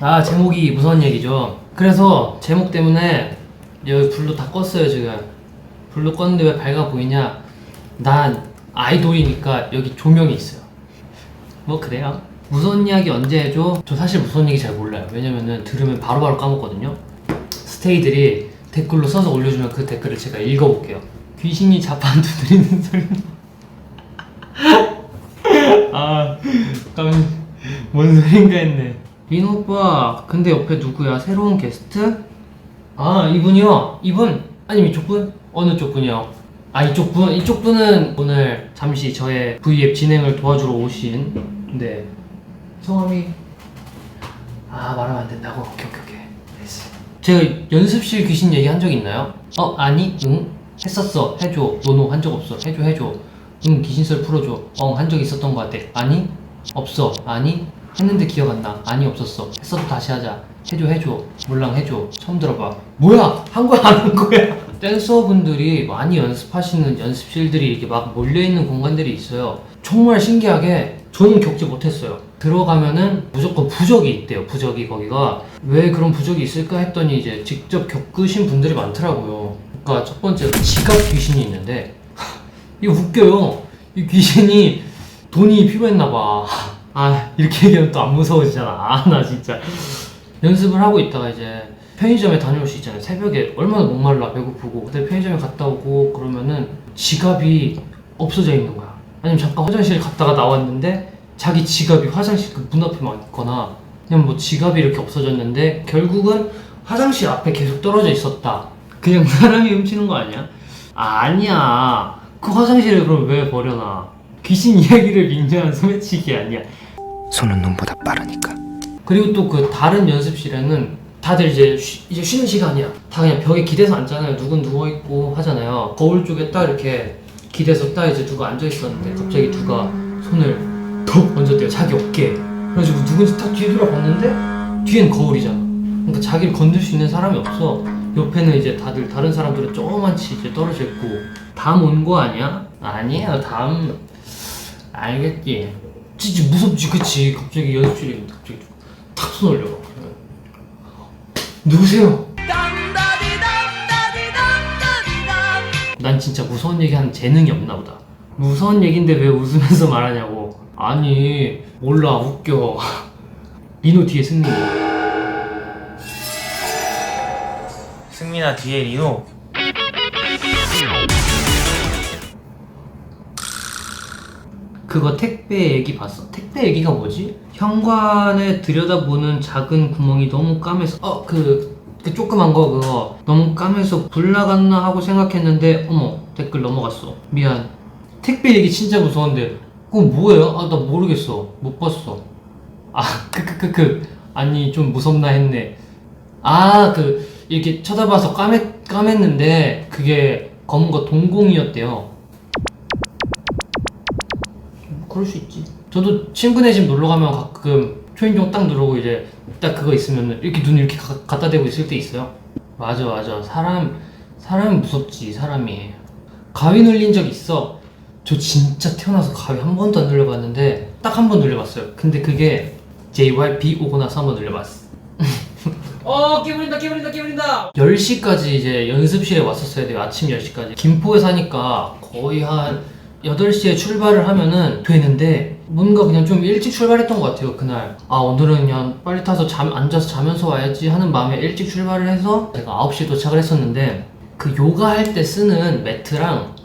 아 제목이 무서운 얘기죠. 그래서 제목 때문에 여기 불도 다 껐어요 지금. 불도 껐는데 왜 밝아 보이냐? 난 아이돌이니까 여기 조명이 있어요. 뭐 그래요? 무서운 이야기 언제 해줘? 저 사실 무서운 얘기 잘 몰라요. 왜냐면은 들으면 바로바로 까먹거든요. 스테이들이 댓글로 써서 올려주면 그 댓글을 제가 읽어볼게요. 귀신이 자판 두드리는 소리. 아, 깜, 뭔 소린가 했네. 민 오빠, 근데 옆에 누구야? 새로운 게스트? 아, 이분이요? 이분? 아니면 이쪽 분? 어느 쪽 분이요? 아, 이쪽 분? 이쪽 분은 오늘 잠시 저의 V앱 진행을 도와주러 오신, 네. 성함이, 아, 말하면 안 된다고? 오케이, 오케이, 오케이. 됐어. 제가 연습실 귀신 얘기 한 적 있나요? 어, 아니, 응? 했었어. 해줘. 노노 한 적 없어. 해줘, 해줘. 응, 귀신설 풀어줘. 어, 한적 있었던 것 같아. 아니? 없어. 아니? 했는데 기억 안 나. 아니, 없었어. 했어도 다시 하자. 해줘, 해줘. 몰랑 해줘. 처음 들어봐. 뭐야? 한 거야, 안 한 거야? 댄서분들이 많이 연습하시는 연습실들이 이렇게 막 몰려있는 공간들이 있어요. 정말 신기하게 저는 겪지 못했어요. 들어가면은 무조건 부적이 있대요. 부적이 거기가 왜 그런 부적이 있을까 했더니 이제 직접 겪으신 분들이 많더라고요. 그러니까 첫 번째 지갑 귀신이 있는데 이거 웃겨요. 이 귀신이 돈이 필요했나 봐. 아 이렇게 얘기하면 또 안 무서워지잖아. 아 나 진짜 연습을 하고 있다가 이제 편의점에 다녀올 수 있잖아요. 새벽에 얼마나 목말라 배고프고 근데 편의점에 갔다 오고 그러면은 지갑이 없어져 있는 거야. 아니면 잠깐 화장실 갔다가 나왔는데 자기 지갑이 화장실 그 문 앞에만 있거나 그냥 뭐 지갑이 이렇게 없어졌는데 결국은 화장실 앞에 계속 떨어져 있었다. 그냥 사람이 훔치는 거 아니야? 아, 아니야. 그 화장실에 그럼 왜 버려놔? 귀신 이야기를 빙자한 소매치기 아니야. 손은 눈보다 빠르니까. 그리고 또 그 다른 연습실에는 다들 이제 쉬, 이제 쉬는 시간이야. 다 그냥 벽에 기대서 앉잖아요. 누군 누워 있고 하잖아요. 거울 쪽에 딱 이렇게 기대서 딱 이제 누가 앉아 있었는데 갑자기 누가 손을 턱 얹었대요. 자기 어깨에. 그래가지고 누군지 딱 뒤에 돌아봤는데 뒤엔 거울이잖아. 그러니까 자기를 건들 수 있는 사람이 없어. 옆에는 이제 다들 다른 사람들은 조그만치 이제 떨어져 있고 다음 온 거 아니야? 아니에요. 다음 알겠지. 진짜 무섭지, 그치? 갑자기 연습실에 갑자기 탁손 올려. 누구세요? 난 진짜 무서운 얘기 하는 재능이 없나 보다. 무서운 얘긴데 왜 웃으면서 말하냐고. 아니, 몰라, 웃겨. 민호 뒤에 승리. 승민아 뒤에 리노. 그거 택배 얘기 봤어? 택배 얘기가 뭐지? 현관에 들여다보는 작은 구멍이 너무 까매서 어그 그 조그만 거 그거. 너무 까매서 불 나갔나 하고 생각했는데 어머 댓글 넘어갔어. 미안. 택배 얘기 진짜 무서운데. 그거 뭐예요? 아 나 모르겠어. 못 봤어. 아 크크크크 아니 좀 무섭나 했네. 아그 이렇게 쳐다봐서 까맸 까맸는데 그게 검은 거 동공이었대요 그럴 수 있지. 저도 친구네 집 놀러 가면 가끔 초인종 딱 누르고 이제 딱 그거 있으면 이렇게 눈 이렇게 가- 갖다 대고 있을 때 있어요. 맞아 맞아. 사람 사람 무섭지 사람이. 가위 눌린 적 있어. 저 진짜 태어나서 가위 한 번도 안 눌려봤는데 딱 한 번 눌려봤어요. 근데 그게 JYP 오고 나서 한 번 눌려봤어. 어 깨버린다 깨버린다 깨버린다. 10시까지 이제 연습실에 왔었어야 돼요. 아침 10시까지. 김포에 사니까 거의 한 8시에 출발을 하면은 되는데 뭔가 그냥 좀 일찍 출발했던 것 같아요 그날. 아 오늘은 그냥 빨리 타서 잠 앉아서 자면서 와야지 하는 마음에 일찍 출발을 해서 제가 9시에 도착을 했었는데 그 요가 할 때 쓰는 매트랑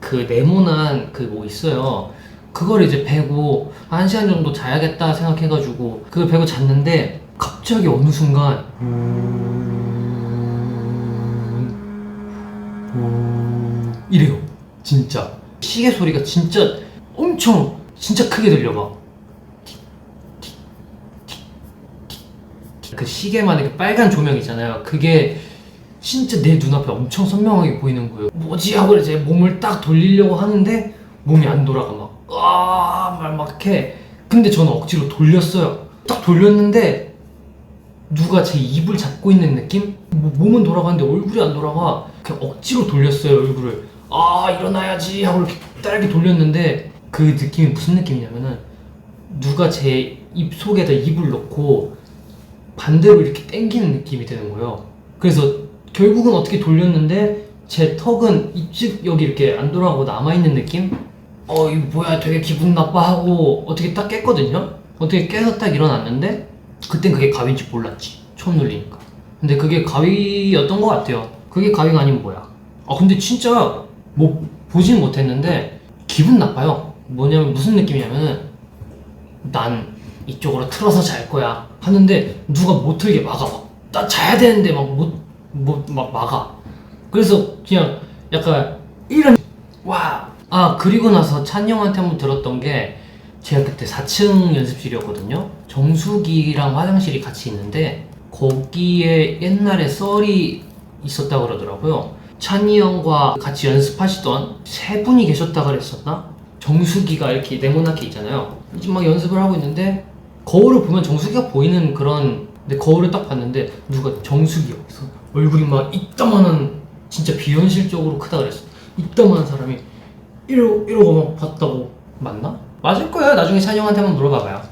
그 네모난 그 뭐 있어요. 그걸 이제 베고 한 시간 정도 자야겠다 생각해가지고 그걸 베고 잤는데 갑자기 어느 순간 이래요. 진짜. 시계 소리가 진짜 엄청 진짜 크게 들려봐 그 시계만의 그 빨간 조명 있잖아요. 그게 진짜 내 눈앞에 엄청 선명하게 보이는 거예요. 뭐지? 하고 이제 몸을 딱 돌리려고 하는데 몸이 안 돌아가 막. 아막 해 근데 저는 억지로 돌렸어요. 딱 돌렸는데 누가 제 입을 잡고 있는 느낌? 뭐 몸은 돌아가는데 얼굴이 안 돌아가 그냥 억지로 돌렸어요 얼굴을 아 일어나야지 하고 이렇게 딸게 돌렸는데 그 느낌이 무슨 느낌이냐면은 누가 제 입 속에다 입을 넣고 반대로 이렇게 당기는 느낌이 드는 거예요. 그래서 결국은 어떻게 돌렸는데 제 턱은 이쪽 여기 이렇게 안 돌아가고 남아있는 느낌? 어, 이거 뭐야 되게 기분 나빠하고 어떻게 딱 깼거든요? 어떻게 깨서 딱 일어났는데 그땐 그게 가위인지 몰랐지. 처음 눌리니까. 근데 그게 가위였던 것 같아요. 그게 가위가 아니면 뭐야? 아, 근데 진짜 뭐 보진 못했는데 기분 나빠요. 뭐냐면 무슨 느낌이냐면은 난 이쪽으로 틀어서 잘 거야 하는데 누가 못 틀게 막아 막. 나 자야 되는데 막 못 못 막 막아. 그래서 그냥 약간 이런 와. 아 그리고 나서 찬이 형한테 한번 들었던 게 제가 그때 4층 연습실이었거든요. 정수기랑 화장실이 같이 있는데 거기에 옛날에 썰이 있었다 그러더라고요. 찬이 형과 같이 연습하시던 세 분이 계셨다 그랬었나? 정수기가 이렇게 네모나게 있잖아요. 이제 막 연습을 하고 있는데 거울을 보면 정수기가 보이는 그런 근데 거울을 딱 봤는데 누가 정수기 여기서 얼굴이 막 이따만한 진짜 비현실적으로 크다 그랬어. 이따만한 사람이 이러고 이러고 막 봤다고 맞나? 맞을 거야. 나중에 찬이 형한테 한번 물어봐봐요.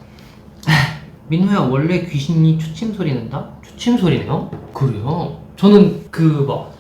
민호야 원래 귀신이 초침 소리 낸다? 초침 소리 네요? 그래요? 저는 그막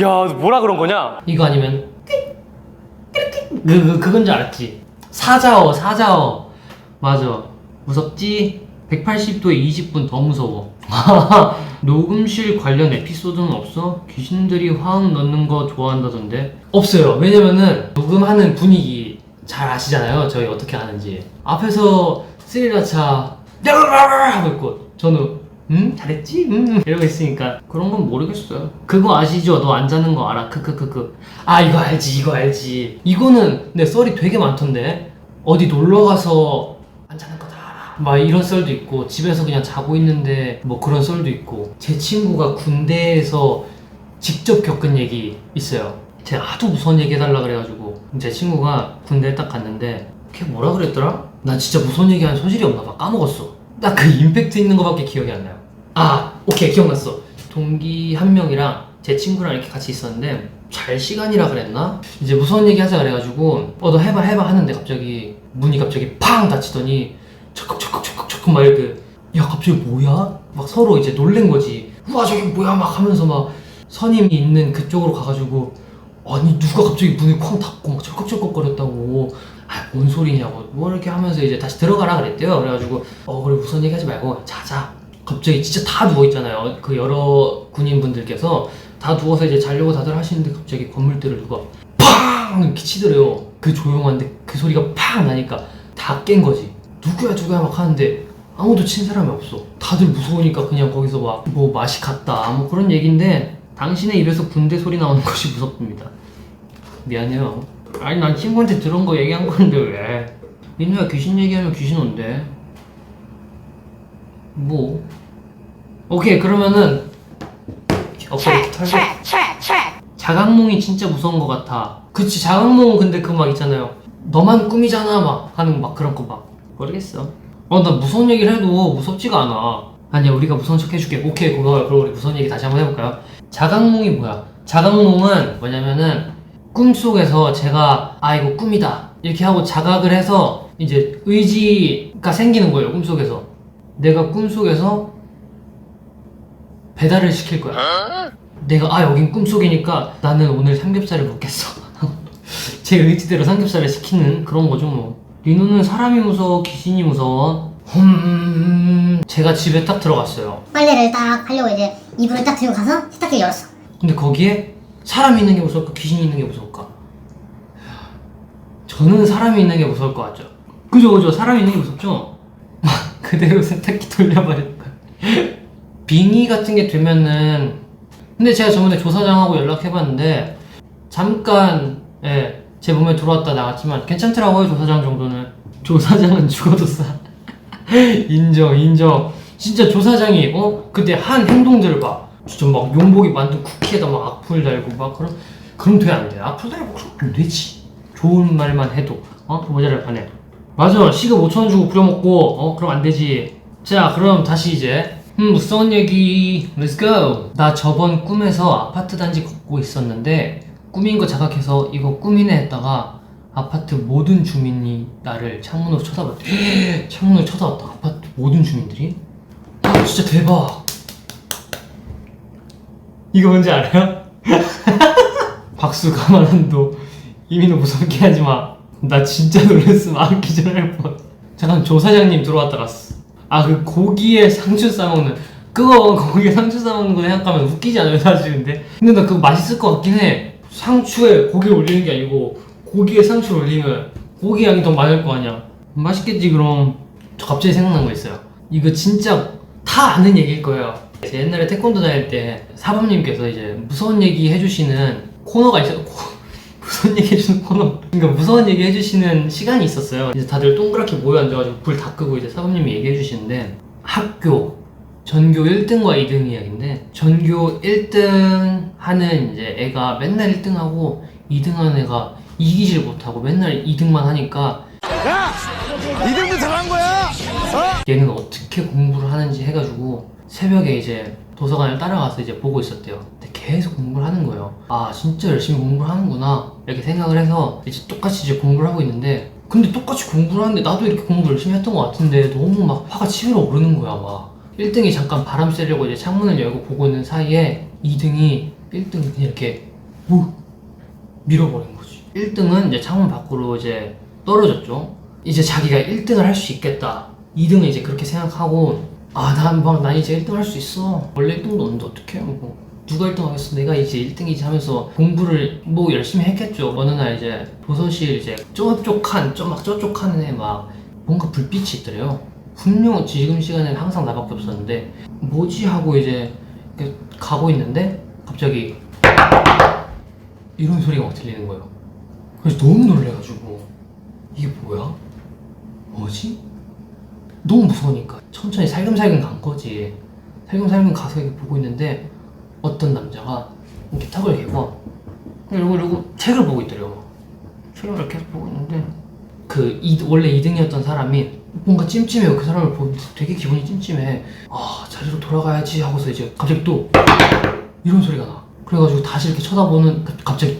야 뭐라 그런 거냐? 이거 아니면 그, 그 그건 줄 알았지 사자어 사자어 맞아 무섭지 180도에 20분 더 무서워 녹음실 관련 에피소드는 없어? 귀신들이 화음 넣는 거 좋아한다던데? 없어요. 왜냐면은 녹음하는 분위기 잘 아시잖아요. 저희 어떻게 하는지. 앞에서 스리라차 하고 있고 저는 음 잘했지? 음 이러고 있으니까. 그런 건 모르겠어요. 그거 아시죠? 너 안 자는 거 알아? 크크크크. 아 이거 알지 이거 알지. 이거는 내 썰이 되게 많던데. 어디 놀러 가서 안 자는 거다 알아 막 이런 썰도 있고 집에서 그냥 자고 있는데 뭐 그런 썰도 있고 제 친구가 군대에서 직접 겪은 얘기 있어요. 제가 하도 무서운 얘기 해달라 그래가지고. 제 친구가 군대에 딱 갔는데 걔 뭐라 그랬더라? 나 진짜 무서운 얘기하는 소질이 없나 봐. 까먹었어. 딱 그 임팩트 있는 거밖에 기억이 안 나요. 아 오케이. 기억났어. 동기 한 명이랑 제 친구랑 이렇게 같이 있었는데 잘 시간이라 그랬나? 이제 무서운 얘기 하자 그래가지고 어 너 해봐 해봐 하는데 갑자기 문이 갑자기 팡 닫히더니 척척척척척척 막 이렇게. 야 갑자기 뭐야? 막 서로 이제 놀란 거지. 우와 저게 뭐야? 막 하면서 막 선임이 있는 그쪽으로 가가지고 아니 누가 갑자기 문을 쾅 닫고 막 철컥철컥거렸다고. 아 뭔 소리냐고. 뭐 이렇게 하면서 이제 다시 들어가라 그랬대요. 그래가지고 어 그래 무슨 얘기 하지 말고 자자. 갑자기 진짜 다 누워있잖아요. 그 여러 군인분들께서 다 누워서 이제 자려고 다들 하시는데 갑자기 건물들을 누가 팡! 이렇게 치더래요. 그 조용한데 그 소리가 팡 나니까 다 깬 거지 누구야 누구야 막 하는데 아무도 친 사람이 없어. 다들 무서우니까 그냥 거기서 막 뭐 맛이 갔다 뭐 그런 얘기인데 당신의 입에서 군대 소리 나오는 것이 무섭습니다. 미안해요. 아니 난 친구한테 들은 거 얘기한 건데 왜? 민우야 귀신 얘기하면 귀신 온대. 뭐? 오케이 그러면은 오케이 털고 자각몽이 진짜 무서운 것 같아. 그치 자각몽은 근데 그 막 있잖아요. 너만 꿈이잖아 막 하는 막 그런 거막 모르겠어. 어 나 무서운 얘기를 해도 무섭지가 않아. 아니야 우리가 무서운 척 해줄게. 오케이 고마워요 그럼 우리 무서운 얘기 다시 한번 해볼까요? 자각몽이 뭐야? 자각몽은 뭐냐면은 꿈속에서 제가 아 이거 꿈이다. 이렇게 하고 자각을 해서 이제 의지가 생기는 거예요 꿈속에서. 내가 꿈속에서 배달을 시킬 거야. 내가 아 여긴 꿈속이니까 나는 오늘 삼겹살을 먹겠어. 제 의지대로 삼겹살을 시키는 그런 거죠 뭐 리노는 사람이 무서워 귀신이 무서워? 음 제가 집에 딱 들어갔어요. 빨래를 딱 하려고 이제 이불을 딱 들고 가서 세탁기를 열었어. 근데 거기에 사람이 있는 게 무서울까? 귀신이 있는 게 무서울까? 저는 사람이 있는 게 무서울 것 같죠. 그죠 그죠? 사람이 있는 게 무섭죠? 막 그대로 세탁기 돌려버릴까? 빙의 같은 게 되면은 근데 제가 저번에 조사장하고 연락해봤는데 잠깐 예, 제 몸에 들어왔다 나갔지만 괜찮더라고요 조사장 정도는. 조사장은 죽어도 싸. 인정 인정. 진짜 조사장이 어? 그때 한 행동들을 봐 진짜 막 용복이 만든 쿠키에다 막 악플 달고 막 그럼 그럼 돼 안 돼? 악플 달고 그럼 안 되지. 좋은 말만 해도 어? 모자랄 판에. 맞아. 시급 5천 원 주고 부려먹고 어? 그럼 안 되지. 자 그럼 다시 이제. 음 무서운 얘기. Let's go. 나 저번 꿈에서 아파트 단지 걷고 있었는데 꿈인 거 자각해서 이거 꿈이네 했다가 아파트 모든 주민이 나를 창문으로 쳐다봤대. 창문으로 쳐다봤다. 아파트 모든 주민들이? 아 진짜 대박. 이거 뭔지 알아요? 박수 가만 한도 이민호 무섭게 하지 마. 나 진짜 놀랬으면 아 기절할 뻔. 잠깐 조 사장님 들어왔다 갔어 아 그 고기에 상추 싸먹는. 그거 고기에 상추 싸먹는 거 생각하면 웃기지 않아요 사실 근데? 근데 나 그거 맛있을 것 같긴 해 상추에 고기를 올리는 게 아니고 고기에 상추를 올리면 고기 양이 더 많을 거 아니야. 맛있겠지 그럼. 저 갑자기 생각난 거 있어요. 이거 진짜 다 아는 얘기일 거예요. 옛날에 태권도 다닐 때 사범님께서 이제 무서운 얘기 해주시는 코너가 코- 무서운 얘기 해주는 코너. 그러니까 무서운 얘기 해주시는 시간이 있었어요. 이제 다들 동그랗게 모여 앉아가지고 불 다 끄고 이제 사범님이 얘기해 주시는데 학교 전교 1등과 2등 이야기인데 전교 1등 하는 이제 애가 맨날 1등하고 2등 하는 애가 이기질 못하고 맨날 2등만 하니까 이등도 잘한 거야. 얘는 어떻게 공부를 하는지 해가지고 새벽에 이제 도서관을 따라가서 이제 보고 있었대요. 근데 계속 공부를 하는 거예요. 아 진짜 열심히 공부를 하는구나 이렇게 생각을 해서 이제 똑같이 이제 공부를 하고 있는데 근데 똑같이 공부를 하는데 나도 이렇게 공부 열심히 했던 것 같은데 너무 막 화가 치밀어 오르는 거야 막 1등이 잠깐 바람 쐬려고 이제 창문을 열고 보고 있는 사이에 2등이 1등 그냥 이렇게 뭐 밀어버린 거지. 1등은 이제 창문 밖으로 이제 떨어졌죠. 이제 자기가 1등을 할 수 있겠다. 2등은 이제 그렇게 생각하고 아난막난 이제 1등 할 수 있어. 원래 1등도 없는데 어떡해 뭐 누가 1등 하겠어? 내가 이제 1등이지 하면서 공부를 뭐 열심히 했겠죠. 어느 날 이제 도서실 이제 저쪽 칸, 저막 저쪽 칸에 막 뭔가 불빛이 있더래요. 분명 지금 시간에는 항상 나밖에 없었는데 뭐지 하고 이제 가고 있는데 갑자기 이런 소리가 막 들리는 거예요. 그래서 너무 놀래가지고 이게 뭐야? 뭐지? 너무 무서우니까 천천히 살금살금 간 거지. 살금살금 가서 이렇게 보고 있는데 어떤 남자가 이렇게 턱을 개고 이러고 이러고 책을 보고 있더래요. 책을 계속 보고 있는데 그 이, 원래 2등이었던 사람이 뭔가 찜찜해요. 그 사람을 보면 되게 기분이 찜찜해. 아 자리로 돌아가야지 하고서 이제 갑자기 또 이런 소리가 나 그래가지고 다시 이렇게 쳐다보는 그- 갑자기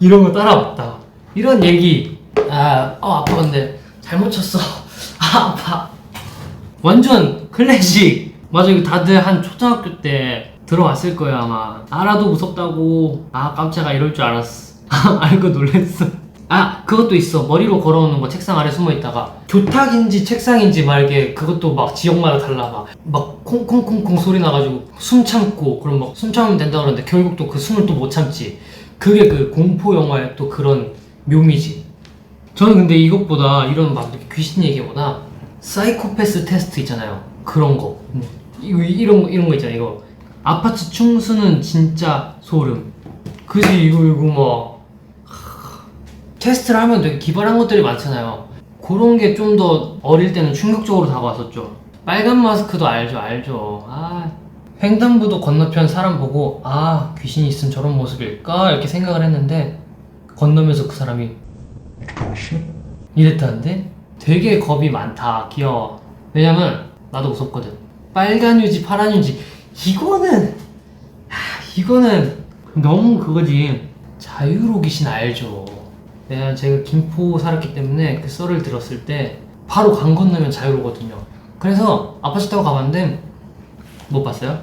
이런 거 따라왔다. 이런 얘기. 아, 어, 아빠 근데 잘못 쳤어. 아, 아파. 완전 클래식. 맞아, 이거 다들 한 초등학교 때 들어왔을 거야, 아마. 알아도 무섭다고. 아, 깜짝아, 이럴 줄 알았어. 알고 놀랬어. 아, 그것도 있어. 머리로 걸어오는 거 책상 아래 숨어 있다가 교탁인지 책상인지 말게 그것도 막 지역마다 달라 막. 막 콩콩콩콩 소리 나가지고 숨 참고 그럼 막 숨 참으면 된다 그러는데 결국 또 그 숨을 또 못 참지. 그게 그 공포 영화의 또 그런 묘미지. 저는 근데 이것보다 이런 막 귀신 얘기보다 사이코패스 테스트 있잖아요. 그런 거. 뭐, 이거 이런 거 이런 거 있잖아요. 이거 아파트 충수는 진짜 소름. 그지 이거 이거 뭐 하, 테스트를 하면 되게 기발한 것들이 많잖아요. 그런 게 좀 더 어릴 때는 충격적으로 다가왔었죠. 빨간 마스크도 알죠, 알죠. 아, 횡단보도 건너편 사람 보고 아 귀신이 있으면 저런 모습일까 이렇게 생각을 했는데 건너면서 그 사람이 이랬다는데 되게 겁이 많다 귀여워 왜냐면 나도 무섭거든 빨간 유지 파란 유지 이거는 하, 이거는 너무 그거지 자유로 귀신 알죠 내가 제가 김포 살았기 때문에 그 썰을 들었을 때 바로 강 건너면 자유로거든요 그래서 아파트 타고 가봤는데 못 봤어요?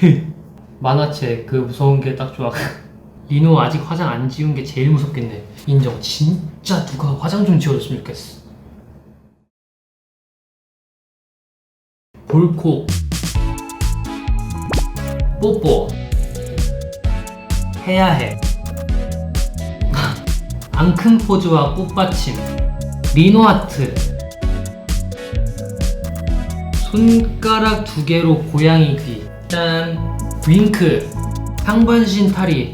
만화책 그 무서운 게 딱 좋아. 리노 아직 화장 안 지운 게 제일 무섭겠네. 인정. 진짜 누가 화장 좀 지워줬으면 좋겠어. 볼콕 뽀뽀 해야 해. 앙큰 포즈와 꽃받침 리노 아트 손가락 두 개로 고양이 귀. 짠. 윙크. 상반신 탈이.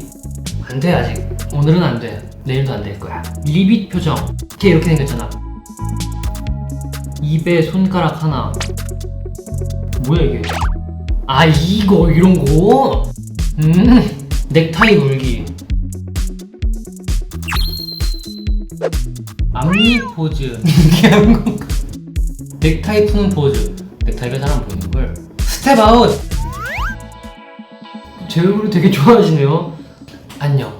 안 돼, 아직. 오늘은 안 돼. 내일도 안 될 거야. 리빗 표정. 이렇게 이렇게 생겼잖아. 입에 손가락 하나. 뭐야, 이게? 아, 이거, 이런 거? 음. 넥타이 물기. 앞니 포즈. 한 건가? 넥타이 푸는 포즈. 잘안 보이는 걸. 스텝 아웃. 제 얼굴을 되게 좋아하시네요. 안녕.